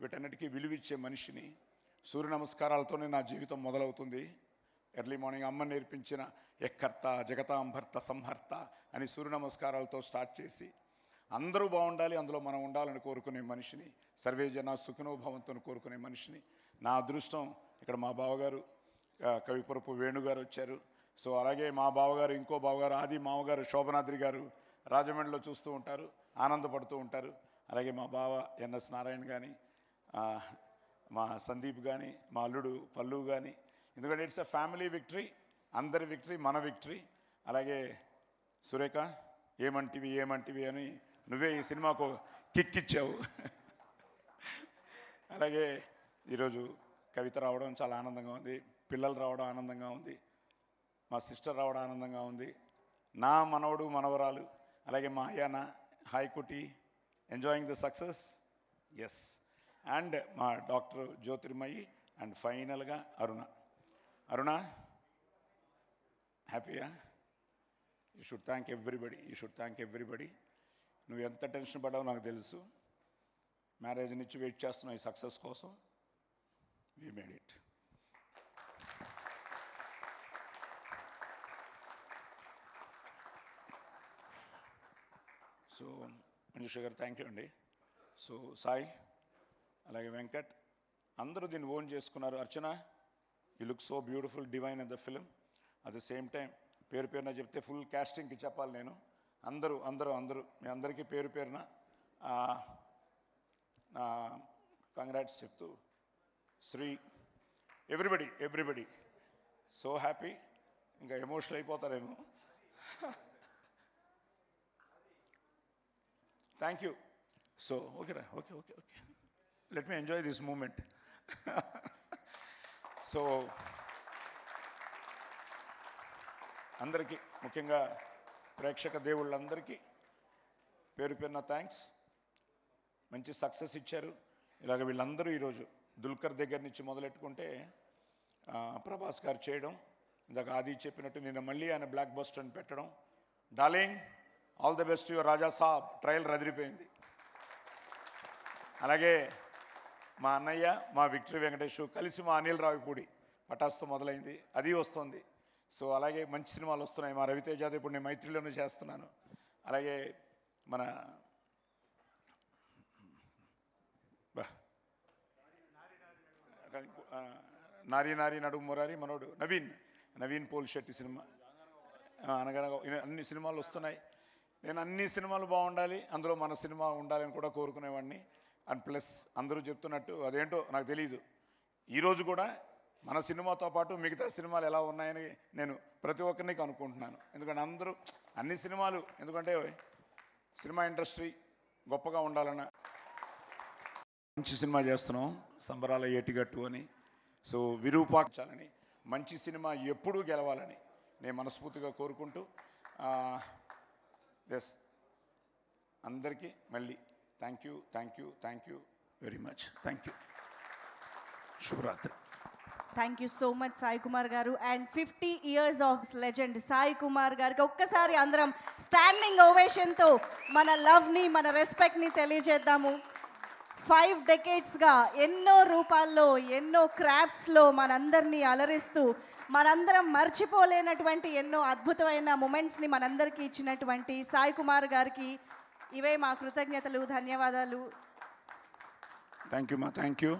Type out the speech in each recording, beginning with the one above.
వీటన్నిటికీ విలువిచ్చే మనిషిని సూర్య నమస్కారాలతోనే నా జీవితం మొదలవుతుంది. ఎర్లీ మార్నింగ్ అమ్మ నేర్పించిన ఎక్కర్త జగతాంభర్త సంహర్త అని సూర్య నమస్కారాలతో స్టార్ట్ చేసి అందరూ బాగుండాలి అందులో మనం ఉండాలని కోరుకునే మనిషిని సర్వే జన సుఖనోభవంతో కోరుకునే మనిషిని. నా అదృష్టం ఇక్కడ మా బావగారు కవిపురపు వేణుగారు వచ్చారు. సో అలాగే మా బావగారు ఇంకో బావగారు ఆది మామగారు శోభనాద్రి గారు రాజమండ్రిలో చూస్తూ ఉంటారు ఆనందపడుతూ ఉంటారు. అలాగే మా బావ ఎన్ఎస్ నారాయణ కానీ మా సందీప్ కానీ మా అల్లుడు పల్లు కానీ ఎందుకంటే ఇట్స్ అ ఫ్యామిలీ విక్టరీ అందరి విక్టరీ మన విక్టరీ. అలాగే సురేఖ ఏమంటివి ఏమంటివి అని నువ్వే ఈ సినిమాకు కిక్ ఇచ్చావు అలాగే ఈరోజు కవిత రావడం చాలా ఆనందంగా ఉంది పిల్లలు రావడం ఆనందంగా ఉంది మా సిస్టర్ రావడం ఆనందంగా ఉంది నా మనవడు మనవరాలు అలాగే మా అయ్యాన హాయ్కుటి enjoying the success yes and మా డాక్టర్ జ్యోతిర్మయి అండ్ ఫైనల్గా అరుణ. అరుణ హ్యాపీయా? You should thank everybody you should thank everybody నువ్వు ఎంత టెన్షన్ పడ్డావో నాకు తెలుసు. మ్యారేజ్ నుంచి వెయిట్ చేస్తున్నావు ఈ సక్సెస్ కోసం. We made it so Manjusha garu thank you అండి. సో సాయి అలాగే వెంకట్ అందరూ దీన్ని ఓన్ చేసుకున్నారు. Archana you look so beautiful divine in the film at the same time పేరు పేరున చెప్తే ఫుల్ క్యాస్టింగ్కి చెప్పాలి నేను. అందరూ అందరూ అందరూ మీ అందరికీ పేరు పేరున కంగ్రాట్స్ చెప్తూ Shri everybody everybody so happy ఇంకా ఎమోషనల్ అయిపోతారేమో. థ్యాంక్ యూ సో ఓకేరా okay okay okay let me enjoy this moment so అందరికీ ముఖ్యంగా ప్రేక్షక దేవుళ్ళందరికీ పేరు పేరున థ్యాంక్స్ మంచి సక్సెస్ ఇచ్చారు. ఇలాగ వీళ్ళందరూ ఈరోజు దుల్కర్ దగ్గర నుంచి మొదలెట్టుకుంటే ప్రభాస్ గారు చేయడం ఇందాక ఆది చెప్పినట్టు నిన్న మళ్ళీ ఆయన బ్లాక్ బస్టర్ అని పెట్టడం. Darling all the best your Raja Saab trailer రదిరిపోయింది. అలాగే మా అన్నయ్య మా విక్టరీ వెంకటేష్ కలిసి మా అనిల్ రావిపూడి పటాస్తో మొదలైంది. అది వస్తుంది. సో అలాగే మంచి సినిమాలు వస్తున్నాయి. మా రవితేజాది ఇప్పుడు నేను మైత్రిలోనే చేస్తున్నాను. అలాగే మన నారీ నారీ నడుము మురారి మనోడు నవీన్ నవీన్ పోల్ శెట్టి సినిమా. అనగనగా అన్ని సినిమాలు వస్తున్నాయి. నేను అన్ని సినిమాలు బాగుండాలి అందులో మన సినిమా ఉండాలని కూడా కోరుకునేవాడిని. అండ్ ప్లస్ అందరూ చెప్తున్నట్టు అదేంటో నాకు తెలియదు ఈరోజు కూడా మన సినిమాతో పాటు మిగతా సినిమాలు ఎలా ఉన్నాయని నేను ప్రతి ఒక్కరిని కనుక్కుంటున్నాను. ఎందుకంటే అందరూ అన్ని సినిమాలు ఎందుకంటే సినిమా ఇండస్ట్రీ గొప్పగా ఉండాలన్న మంచి సినిమా చేస్తున్నాం సంబరాల ఏటిగట్టు అని. సో విరూపాక్షాలని మంచి సినిమా ఎప్పుడూ గెలవాలని నేను మనస్ఫూర్తిగా కోరుకుంటూ ఎస్ అందరికీ మళ్ళీ thank you thank you thank you very much thank you శుభరాత్రి thank you so much Sai Kumar garu and fifty years of legend Sai Kumar గారికి ఒక్కసారి అందరం స్టాండింగ్ ఓవేషన్తో మన లవ్ని మన రెస్పెక్ట్ని తెలియజేద్దాము ఫైవ్ డెకేట్స్గా ఎన్నో రూపాల్లో ఎన్నో క్రాఫ్ట్స్లో మనందరినీ అలరిస్తూ మనందరం మర్చిపోలేనటువంటి ఎన్నో అద్భుతమైన మూమెంట్స్ని మనందరికీ ఇచ్చినటువంటి సాయి కుమార్ గారికి ఇవే మా కృతజ్ఞతలు ధన్యవాదాలు. థ్యాంక్ యూ మా థ్యాంక్ యూ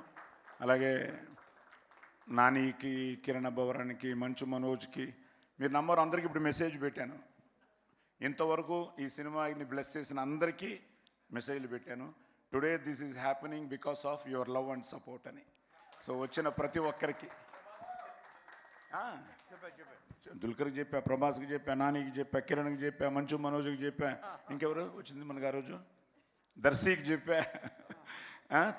అలాగే నానికి కిరణ్ భవరానికి మంచు మనోజ్కి మీరు నంబర్ అందరికీ ఇప్పుడు మెసేజ్ పెట్టాను. ఇంతవరకు ఈ సినిమాని బ్లెస్ చేసిన అందరికీ మెసేజ్లు పెట్టాను. Today this is happening because of your love and support అని. సో వచ్చిన ప్రతి ఒక్కరికి దుల్కర్కి చెప్పా ప్రభాస్కి చెప్పా నానికి చెప్పా కిరణ్కి చెప్పా మంచు మనోజ్కి చెప్పా. ఇంకెవరు వచ్చింది మనకు ఆ రోజు? దర్శీకి చెప్పా.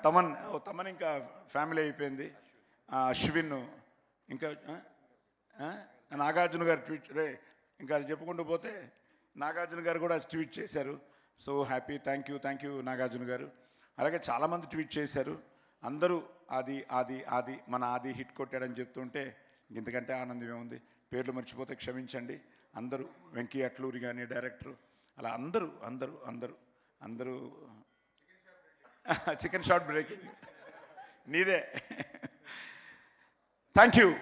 తమన్ ఓ తమన్ ఇంకా ఫ్యామిలీ అయిపోయింది. అశ్విన్ ఇంకా నాగార్జున గారు ట్వీట్ రే ఇంకా అది చెప్పుకుంటూ పోతే నాగార్జున గారు కూడా ట్వీట్ చేశారు. So happy thank you thank you Nagarjuna garu. అలాగే చాలామంది ట్వీట్ చేశారు. అందరూ ఆది ఆది ఆది మన ఆది హిట్ కొట్టాడని చెప్తుంటే ఇంతకంటే ఆనందమే ఉంది పేర్లు మర్చిపోతే క్షమించండి. అందరూ వెంకీ అట్లూరి కానీ డైరెక్టరు. అలా అందరూ అందరూ అందరూ అందరూ చికెన్ షార్ట్ బ్రేకింగ్. నీదే. Thank you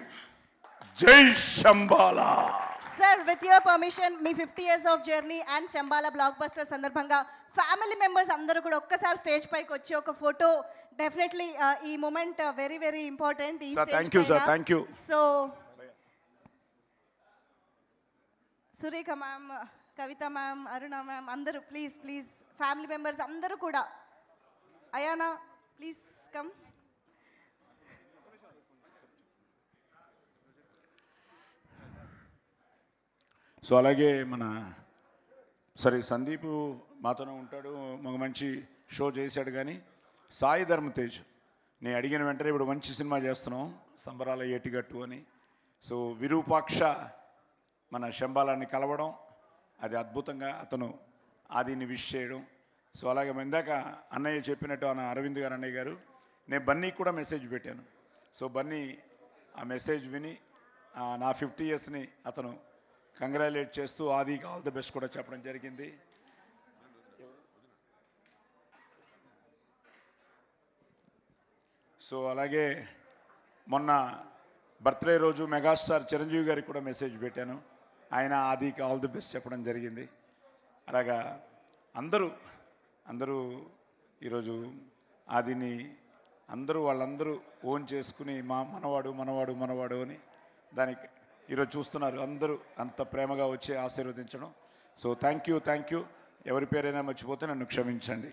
Jai Shambala sir with your permission me fifty years of journey and Shambala blockbuster సందర్భంగా ఫ్యామిలీ మెంబర్స్ అందరూ కూడా ఒక్కసారి స్టేజ్ పైకి వచ్చి ఒక ఫోటో డెఫినెట్లీ ఈ మూమెంట్ వెరీ వెరీ ఇంపార్టెంట్ ఈ. So Surekha ma'am Kavitha ma'am Aruna ma'am అందరూ ప్లీజ్ ప్లీజ్ ఫ్యామిలీ మెంబర్స్ అందరూ కూడా. అయానా ప్లీజ్ కమ్ సో అలాగే మన సరే సందీప్ మాతోనే ఉంటాడు ఒక మంచి షో చేశాడు కానీ సాయి ధర్మ తేజ్. నేను అడిగిన వెంటనే ఇప్పుడు మంచి సినిమా చేస్తున్నాం సంబరాల ఏటిగట్టు అని. సో విరూపాక్ష మన శంబాలాన్ని కలవడం అది అద్భుతంగా అతను ఆదిని విష్ చేయడం. సో అలాగే ఇందాక అన్నయ్య చెప్పినట్టు అన్న అరవింద్ గారు అన్నయ్య గారు నేను బన్నీకి కూడా మెసేజ్ పెట్టాను. సో బన్నీ ఆ మెసేజ్ విని నా ఫిఫ్టీ ఇయర్స్ని అతను కంగ్రాచులేట్ చేస్తూ ఆది ఆల్ ది బెస్ట్ కూడా చెప్పడం జరిగింది. సో అలాగే మొన్న బర్త్డే రోజు మెగాస్టార్ చిరంజీవి గారికి కూడా మెసేజ్ పెట్టాను. ఆయన ఆదికి ఆల్ ది బెస్ట్ చెప్పడం జరిగింది. అలాగా అందరూ అందరూ ఈరోజు ఆదిని అందరూ వాళ్ళందరూ ఓన్ చేసుకుని మా మనవాడు మనవాడు మనవాడు అని దానికి ఈరోజు చూస్తున్నారు అందరూ అంత ప్రేమగా వచ్చి ఆశీర్వదించడం. So thank you thank you ఎవరి పేరైనా మర్చిపోతే నన్ను క్షమించండి.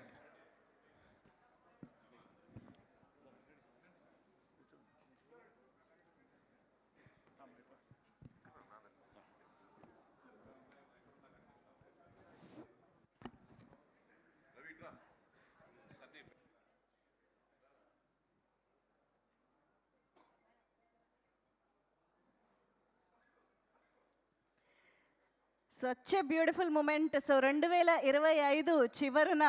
స్వచ్ఛ బ్యూటిఫుల్ మూమెంట్ సో రెండు వేల ఇరవై ఐదు చివరన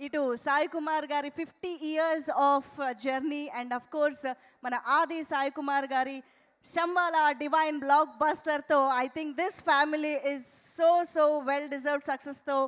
ఇటు సాయి కుమార్ గారి fifty years of journey and of course మన ఆది సాయి కుమార్ గారి శంబాల డివైన్ బ్లాక్ బస్టర్తో I think this family is so so well deserved సక్సెస్తో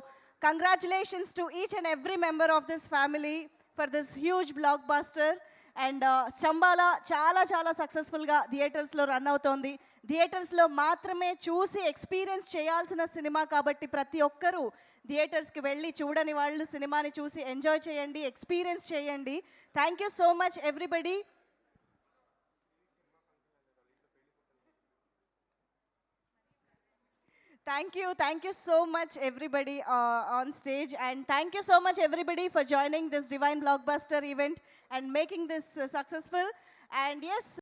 congratulations to each and every member of this family for this huge blockbuster and Shambala చాలా చాలా సక్సెస్ఫుల్గా థియేటర్స్లో run అవుతోంది. థియేటర్స్లో మాత్రమే చూసి ఎక్స్పీరియన్స్ చేయాల్సిన సినిమా కాబట్టి ప్రతి ఒక్కరూ థియేటర్స్కి వెళ్ళి చూడని వాళ్ళు సినిమాని చూసి ఎంజాయ్ చేయండి ఎక్స్పీరియన్స్ చేయండి. Thank you so much everybody Thank you, thank you so much, everybody uh, on stage, and thank you so much, everybody, for joining this Divine Blockbuster event and making this uh, successful. And yes,